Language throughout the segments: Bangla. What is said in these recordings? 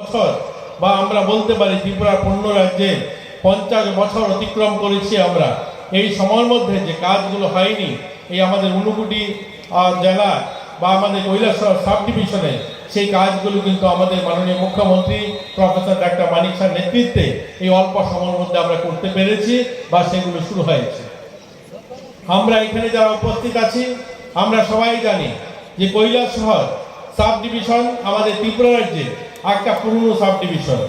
বছর বা আমরা বলতে পারি ত্রিপুরা পূর্ণ রাজ্যে পঞ্চাশ বছর অতিক্রম করেছি আমরা। এই সময়ের মধ্যে যে কাজগুলো হয়নি এই আমাদের উনুকুটি আহ, জেলা বা আমাদের কৈলাসহর সাব ডিভিশনে সেই কাজগুলো কিন্তু আমাদের মাননীয় মুখ্যমন্ত্রী প্রফেসর ডাক্তার মানিক নেতৃত্বে এই অল্প সময়ের মধ্যে আমরা করতে পেরেছি বা সেগুলো শুরু হয়েছে। আমরা এখানে যারা উপস্থিত আছি আমরা সবাই জানি যে কৈলাস শহর সাব ডিভিশন আমাদের ত্রিপুরা রাজ্যে একটা পুরনো সাব ডিভিশন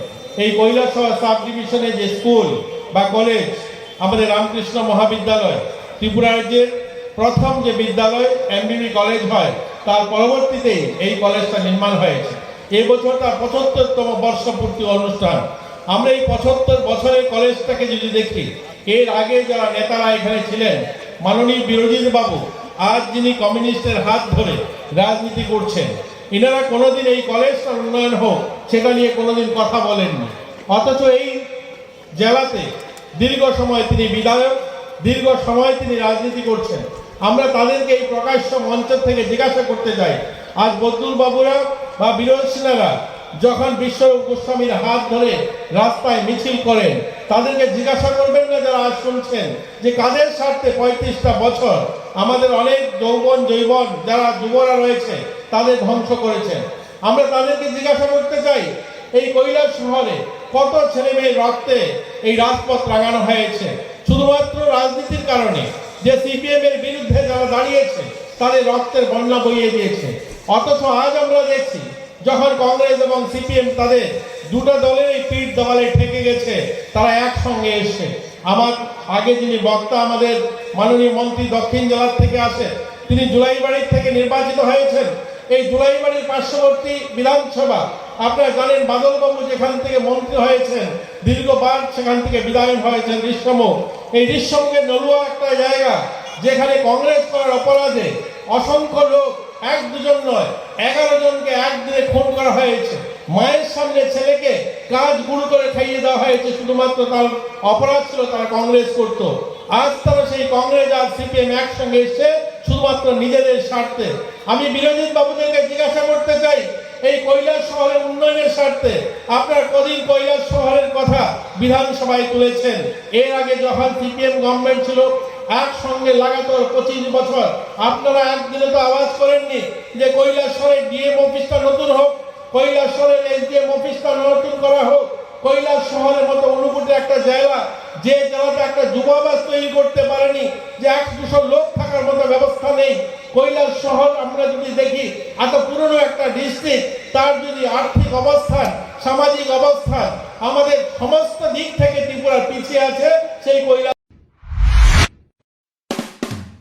এই কৈলাস শহর সাব ডিভিশনে যে স্কুল বা কলেজ আমাদের রামকৃষ্ণ মহাবিদ্যালয়, ত্রিপুরা রাজ্যের প্রথম যে বিদ্যালয় এমবিবি কলেজ হয়, তার পরবর্তীতে এই কলেজটা নির্মাণ হয়েছে। এবছর তার পঁচাত্তরতম বর্ষপূর্তি অনুষ্ঠান। আমরা এই পঁচাত্তর বছরের কলেজটাকে যদি দেখি, এর আগে যারা নেতারা এখানে ছিলেন, মাননীয় বিরোধী বাবু আজ যিনি কমিউনিস্টের হাত ধরে রাজনীতি করছেন এনারা কোনোদিন এই কলেজটার উন্নয়ন হোক, সেটা নিয়ে কোনোদিন কথা বলেননি। অথচ এই জেলাতে দীর্ঘ সময় তিনি বিধায়ক, দীর্ঘ সময় তিনি রাজনীতি করছেন। আমরা তাদেরকে এই প্রকাশ্য মঞ্চ থেকে জিজ্ঞাসা করতে চাই। আজ বদুল বাবুরা বা বিরোধ সিনহারা যখন বিশ্বরূপ গোস্বামীর হাত ধরে রাস্তায় মিছিল করেন, তাদেরকে জিজ্ঞাসা করবেন না যারা আজ শুনছেন যে কাদের স্বার্থে পঁয়ত্রিশটা বছর আমাদের অনেক যৌবন জৈবন যারা যুবরা রয়েছে, তাদের ধ্বংস করেছেন। আমরা তাদেরকে জিজ্ঞাসা করতে চাই, এই কৈলাস শহরে কত ছেলে মেয়ের রক্তে এই রাজপথ লাগানো হয়েছে? শুধুমাত্র রাজনীতির কারণে যে সিপিএম এর বিরুদ্ধে যারা দাঁড়িয়েছে, তাদের রক্তের বন্যা বইয়ে দিয়েছে। অথচ আজ আমরা দেখছি যখন কংগ্রেস এবং সিপিএম তাদের দুটো দলেরই পিঠ দেওয়ালে ঠেকে গেছে, তারা একসঙ্গে এসে আমার আগে যিনি বক্তা আমাদের মাননীয় মন্ত্রী দক্ষিণ জেলার থেকে আসে তিনি জুলাইবাড়ির থেকে নির্বাচিত হয়েছেন। এই জুলাইবাড়ির পার্শ্ববর্তী বিধানসভা, আপনারা জানেন বাদলবাবু যেখান থেকে মন্ত্রী হয়েছেন দীর্ঘবার সেখান থেকে বিধায়ক হয়েছেন ঋষ্যমুখ এই ঋষ্যমুখের নলুয়া একটা জায়গা, যেখানে কংগ্রেস করার অপরাধে অসংখ্য লোক এক দুজন নয়, এগারো জনকে একদিনে খুন করা হয়েছে। মায়ের সামনে ছেলেকে কাজ গুরু করে খাইয়ে দেওয়া হয়েছে, শুধুমাত্র তার অপরাধ ছিল, তারা কংগ্রেস করত। আজ তারা সেই কংগ্রেস আর সিপিএম একসঙ্গে এসে শুধুমাত্র নিজেদের স্বার্থে। আমি বিরোধী বাবুদেরকে জিজ্ঞাসা করতে চাই, এই কৈলাস শহরের উন্নয়নের স্বার্থে আপনার কদিন কৈলাস শহরের কথা বিধানসভায় তুলেছেন? এর আগে যখন সিপিএম গভর্নমেন্ট ছিল একসঙ্গে লাগাতার পঁচিশ বছর। আপনারা একদিনে তো আওয়াজ করেননি যে কৈলাস শহরের ডিএম অফিসটা নতুন হোক কৈলাস শহরের এসডিএম অফিসটা নতুন করা হোক, কৈলাস শহরের মতো অনুকূটে একটা জায়গা, যে জেলাতে একটা যুবাবাস তৈরি করতে পারেনি, যে এক দুশো লোক থাকার মতো ব্যবস্থা নেই। কৈলাস শহর আমরা যদি দেখি, এত পুরনো একটা ডিস্ট্রিক্ট তার যদি আর্থিক অবস্থান, সামাজিক অবস্থান, আমাদের সমস্ত দিক থেকে ত্রিপুরা পিছিয়ে আছে, সেই কৈলাস